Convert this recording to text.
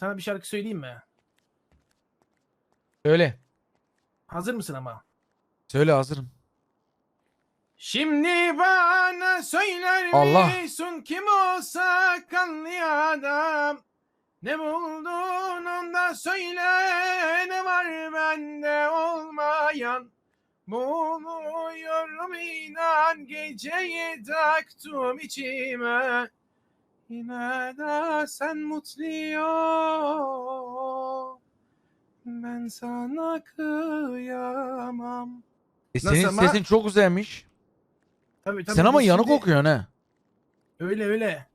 Sana bir şarkı söyleyeyim mi? Söyle. Hazır mısın ama? Söyle hazırım. Şimdi bana söyler Allah. misin kim o sakallı adam? Ne buldun onda söyle ne var bende olmayan? Buluyorum inan geceyi taktım içime. Yine de sen mutlu ol. Ben sana kıyamam. E Nasıl senin ama? sesin çok güzelmiş. Tabii, tabii, Sen ama biz yanık şimdi- okuyorsun ha. Öyle öyle.